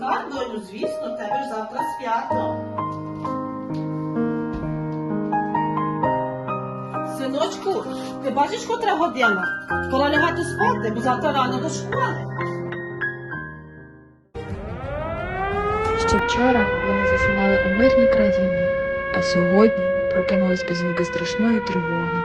Так, доню, звісно, тебе ж завтра свято. Синочку, ти бачиш, котра година? Пора лягати спати, бо завтра рано до школи. Ще вчора вони засинали у мирній країні, а сьогодні прокинулись під звуки страшної тривоги.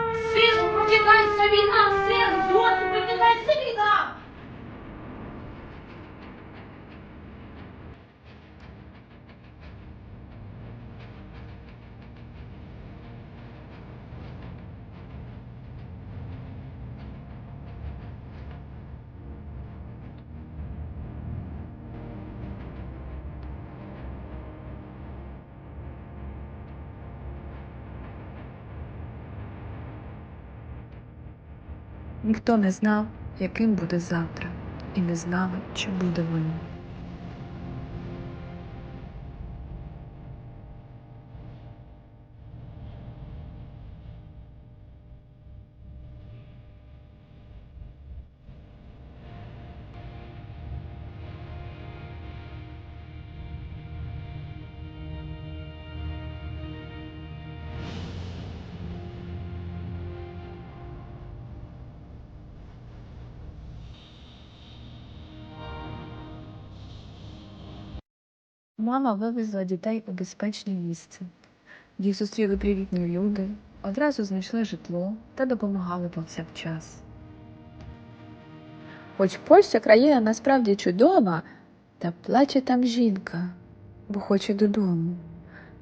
Ніхто не знав, яким буде завтра, і не знали, чи буде воно. Мама вивезла дітей у безпечне місце. Їх зустріли привітні люди, одразу знайшли житло та допомагали повсякчас. Хоч Польща країна насправді чудова, та плаче там жінка, бо хоче додому.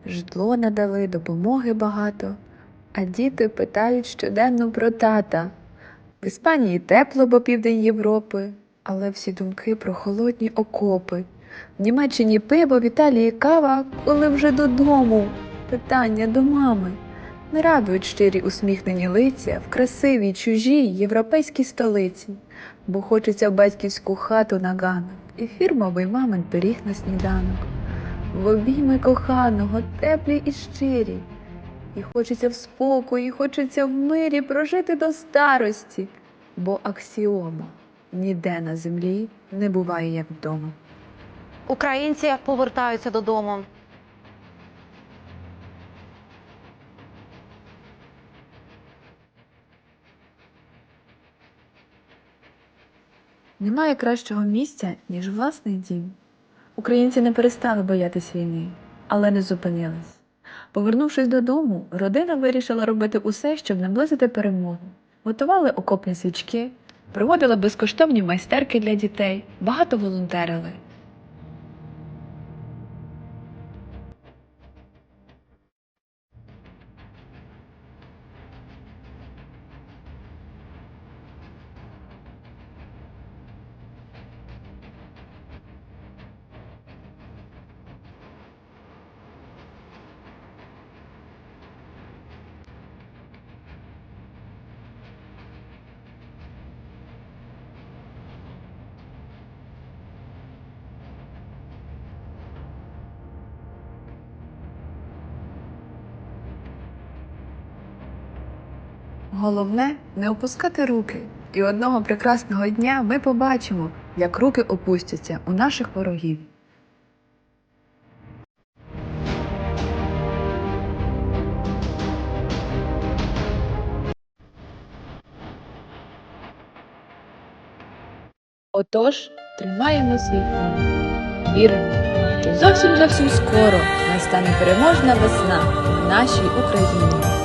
Житло надали, допомоги багато, а діти питають щоденно про тата. В Іспанії тепло, бо південь Європи, але всі думки про холодні окопи. В Німеччині пиво, в Італії кава, коли вже додому. Питання до мами. Не радують щирі усміхнені лиця в красивій, чужій європейській столиці, бо хочеться в батьківську хату на ганок і фірмовий мамин пиріг на сніданок. В обійми коханого, теплі і щирі. І хочеться в спокої, хочеться в мирі прожити до старості, бо аксіома ніде на землі не буває як вдома. Українці повертаються додому. Немає кращого місця, ніж власний дім. Українці не перестали боятись війни, але не зупинились. Повернувшись додому, родина вирішила робити усе, щоб наблизити перемогу. Готували окопні свічки, проводили безкоштовні майстерки для дітей, багато волонтерили. Головне не опускати руки. І одного прекрасного дня ми побачимо, як руки опустяться у наших ворогів. Отож, тримаємо фронт. Віримо, зовсім зовсім скоро настане переможна весна в нашій Україні.